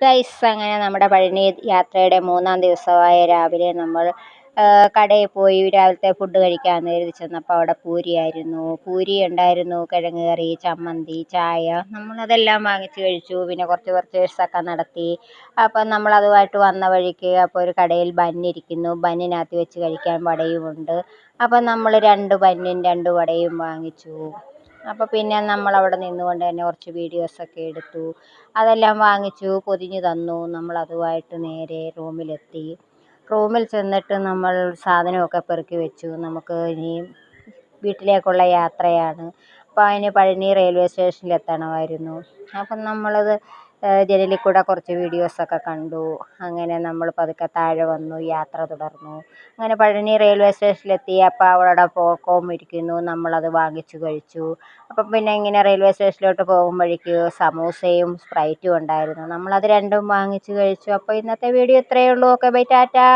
Guys അങ്ങനെ നമ്മുടെ പഴനി യാത്രയുടെ മൂന്നാം ദിവസമായ രാവിലെ നമ്മൾ കടയിൽ പോയി രാവിലത്തെ ഫുഡ് കഴിക്കാൻ നേരത്ത് ചെന്നപ്പോൾ അവിടെ പൂരിയായിരുന്നു പൂരി ഉണ്ടായിരുന്നു കിഴങ്ങ് കറി ചമ്മന്തി ചായ. നമ്മളതെല്ലാം വാങ്ങിച്ച് കഴിച്ചു. പിന്നെ കുറച്ച് പർച്ചേഴ്സൊക്കെ നടത്തി. അപ്പം നമ്മളതുമായിട്ട് വന്ന വഴിക്ക് അപ്പോൾ ഒരു കടയിൽ ബന്നിരിക്കുന്നു ബന്നിനകത്ത് വെച്ച് കഴിക്കാൻ വടയുമുണ്ട്. അപ്പം നമ്മൾ രണ്ട് ബന്നും രണ്ട് വടയും വാങ്ങിച്ചു. അപ്പോൾ പിന്നെ നമ്മൾ അവിടെ നിന്നുകൊണ്ട് തന്നെ കുറച്ച് വീഡിയോസൊക്കെ എടുത്തു. അതെല്ലാം വാങ്ങിച്ചു പൊതിഞ്ഞ് തന്നു. നമ്മൾ അതുമായിട്ട് നേരെ റൂമിലെത്തി. റൂമിൽ ചെന്നിട്ട് നമ്മൾ സാധനമൊക്കെ പെറുക്കി വെച്ചു. നമുക്ക് ഇനി വീട്ടിലേക്കുള്ള യാത്രയാണ്. അപ്പോൾ അതിന് പഴനി റെയിൽവേ സ്റ്റേഷനിൽ എത്തണമായിരുന്നു. അപ്പം നമ്മളത് ജനലിൽ കൂടെ കുറച്ച് വീഡിയോസൊക്കെ കണ്ടു. അങ്ങനെ നമ്മൾ പതുക്കെ താഴെ വന്നു യാത്ര തുടർന്നു. അങ്ങനെ പഴനി റെയിൽവേ സ്റ്റേഷനിലെത്തി അപ്പം അവിടെ പോക്കോം ഇരിക്കുന്നു. നമ്മളത് വാങ്ങിച്ചു കഴിച്ചു. അപ്പം പിന്നെ ഇങ്ങനെ റെയിൽവേ സ്റ്റേഷനിലോട്ട് പോകുമ്പോഴേക്ക് സമൂസയും സ്പ്രൈറ്റും ഉണ്ടായിരുന്നു. നമ്മളത് രണ്ടും വാങ്ങിച്ചു കഴിച്ചു. അപ്പോൾ ഇന്നത്തെ വീഡിയോ ഇത്രയേ ഉള്ളൂ. Okay bye Tata